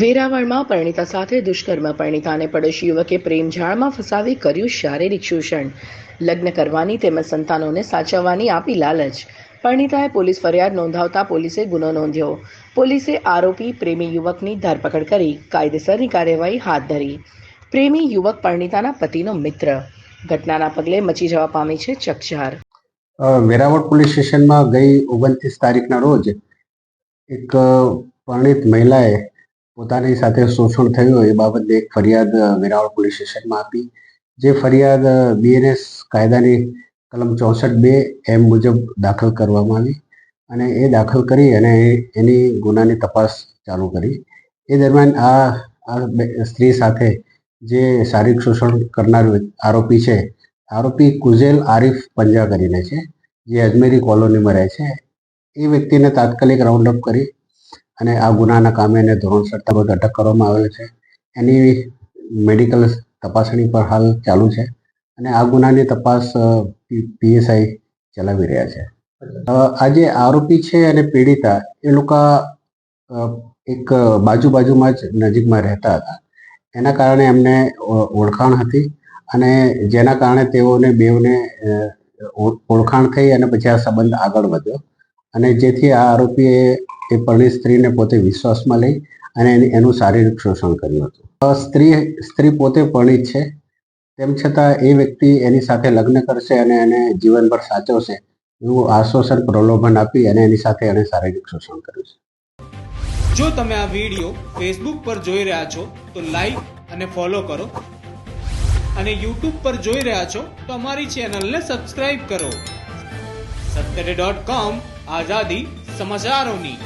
વેરાવળમાં પરિણીતા સાથે દુષ્કર્મ પરિણીતાને પડોશી યુવકે પ્રેમ જાળમાં ફસાવી કર્યું શારીરિક શોષણ. લગ્ન કરવાની તેમજ સંતાનોને સાચવવાની આપી લાલચ. પરિણીતાએ પોલીસ ફરિયાદ નોંધાવતા પોલીસે ગુનો નોંધ્યો. પોલીસે આરોપી પ્રેમી યુવકની ધરપકડ કરી, કાયદેસરની કાર્યવાહી હાથ ધરી. પ્રેમી યુવક પરિણીતાના પતિનો મિત્ર. ઘટનાના પગલે મચી જવા પામી છે ચકચાર. વેરાવળ પોલીસ સ્ટેશનમાં ગઈ ઓગણત્રીસ તારીખના રોજ એક પરણિત મહિલાએ પોતાની સાથે શોષણ થયું એ બાબતે એક ફરિયાદ વેરાવળ પોલીસ સ્ટેશનમાં આપી. જે ફરિયાદ બીએનએસ કાયદાની કલમ ચોસઠ બે એમ મુજબ દાખલ કરવામાં આવી અને એ દાખલ કરી અને એની ગુનાની તપાસ ચાલુ કરી. એ દરમિયાન આ આ સ્ત્રી સાથે જે શારીરિક શોષણ કરનાર આરોપી છે, આરોપી કુઝેલ આરિફ પંજા કરીને છે, જે અજમેરી કોલોનીમાં રહે છે. એ વ્યક્તિને તાત્કાલિક રાઉન્ડ અપ કરી અને આ ગુનાના કામે એને ધોરણસર તબક અટક કરવામાં આવેલ છે. એની મેડિકલ તપાસણી પર હાલ ચાલુ છે અને આ ગુનાની તપાસ પીએસઆઈ ચલાવી રહ્યા છે. આ જે આરોપી છે અને પીડિતા એ લોકો એક બાજુ બાજુમાં જ નજીકમાં રહેતા હતા. એના કારણે એમને ઓળખાણ હતી અને જેના કારણે તેઓને બેઉને ઓળખાણ થઈ અને પછી આ સંબંધ આગળ વધ્યો. અને જેથી આ આરોપીએ એ પરણિત સ્ત્રીને પોતે વિશ્વાસમાં લઈ અને એનું શારીરિક શોષણ કર્યું હતું. સ્ત્રી સ્ત્રી પોતે પરણિત છે, તેમ છતાં એ વ્યક્તિ એની સાથે લગ્ન કરશે અને એને જીવનભર સાચવશે એવું આશ્વાસન, પ્રલોભન આપી અને એની સાથે એણે શારીરિક શોષણ કર્યું છે. જો તમે આ વીડિયો ફેસબુક પર જોઈ રહ્યા છો, તો લાઈક અને ફોલો કરો. અને યુટ્યુબ પર જોઈ રહ્યા છો, તો અમારી ચેનલને સબસ્ક્રાઇબ કરો. સત્તરે ડોટ કોમ આઝાદી સમાચારોની.